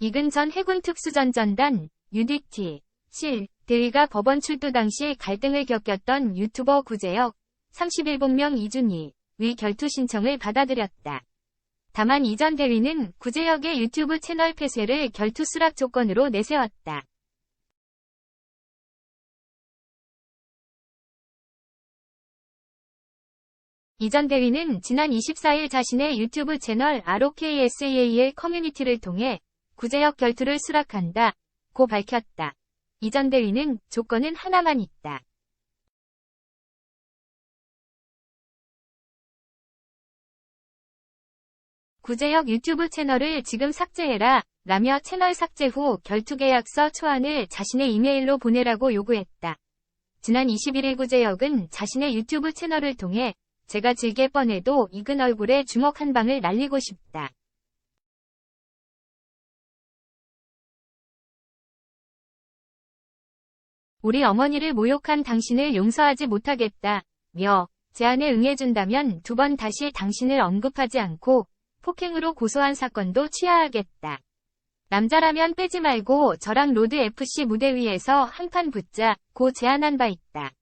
이근 전 해군 특수전전단 UDT 실 대위가 법원 출두 당시 갈등을 겪었던 유튜버 구제혁 31본명 이준희 의 결투 신청을 받아들였다. 다만 이전 대위는 구제혁의 유튜브 채널 폐쇄를 결투 수락 조건으로 내세웠다. 이전 대위는 지난 24일 자신의 유튜브 채널 ROKSAA의 커뮤니티를 통해 구제역 결투를 수락한다. 고 밝혔다. 이전 대위는 조건은 하나만 있다. 구제역 유튜브 채널을 지금 삭제해라. 라며 채널 삭제 후 결투 계약서 초안을 자신의 이메일로 보내라고 요구했다. 지난 21일 구제역은 자신의 유튜브 채널을 통해 제가 질게 뻔해도 익은 얼굴에 주먹 한 방을 날리고 싶다. 우리 어머니를 모욕한 당신을 용서하지 못하겠다. 며 제안에 응해준다면 두 번 다시 당신을 언급하지 않고 폭행으로 고소한 사건도 취하하겠다. 남자라면 빼지 말고 저랑 로드 FC 무대 위에서 한판 붙자 고 제안한 바 있다.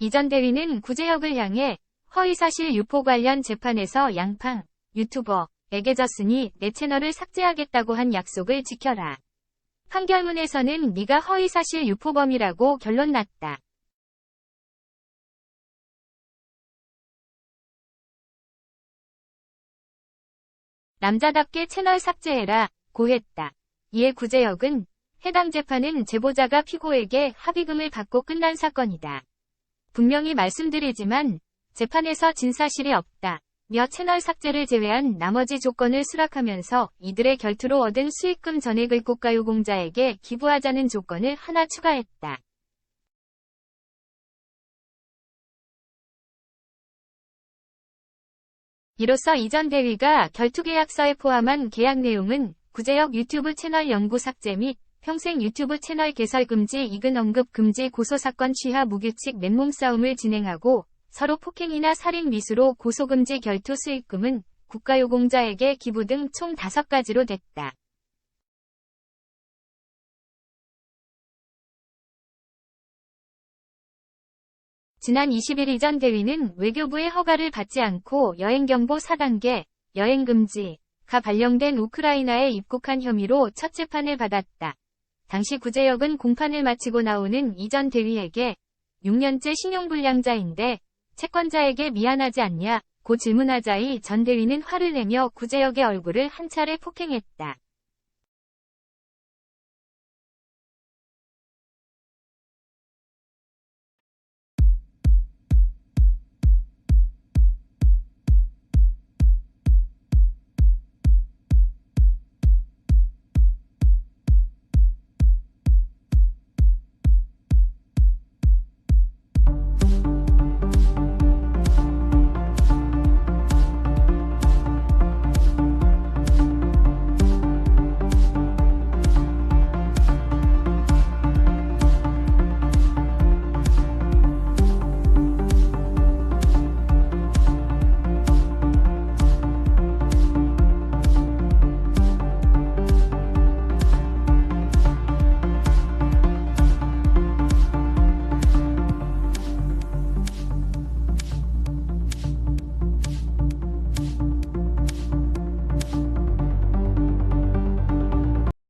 이전 대위는 구제역을 향해 허위사실 유포 관련 재판에서 양팡 유튜버 에게 졌으니 내 채널을 삭제하겠다고 한 약속을 지켜라. 판결문에서는 네가 허위사실 유포범이라고 결론 났다. 남자답게 채널 삭제해라 고했다. 이에 구제역은 해당 재판은 제보자가 피고에게 합의금을 받고 끝난 사건이다. 분명히 말씀드리지만 재판에서 진 사실이 없다. 며 채널 삭제를 제외한 나머지 조건을 수락하면서 이들의 결투로 얻은 수익금 전액을 국가유공자에게 기부하자는 조건을 하나 추가했다. 이로써 이전 대위가 결투계약서에 포함한 계약 내용은 구제역 유튜브 채널 영구 삭제 및 평생 유튜브 채널 개설 금지 이근 언급 금지 고소사건 취하 무규칙 맨몸 싸움을 진행하고 서로 폭행이나 살인 미수로 고소금지 결투 수익금은 국가유공자에게 기부 등 총 5가지로 됐다. 지난 20일 이전 대위는 외교부의 허가를 받지 않고 여행경보 4단계, 여행금지가 발령된 우크라이나에 입국한 혐의로 첫 재판을 받았다. 당시 구제역은 공판을 마치고 나오는 이전 대위에게 6년째 신용불량자인데 채권자에게 미안하지 않냐 고 질문하자이 전 대위는 화를 내며 구제역의 얼굴을 한 차례 폭행했다.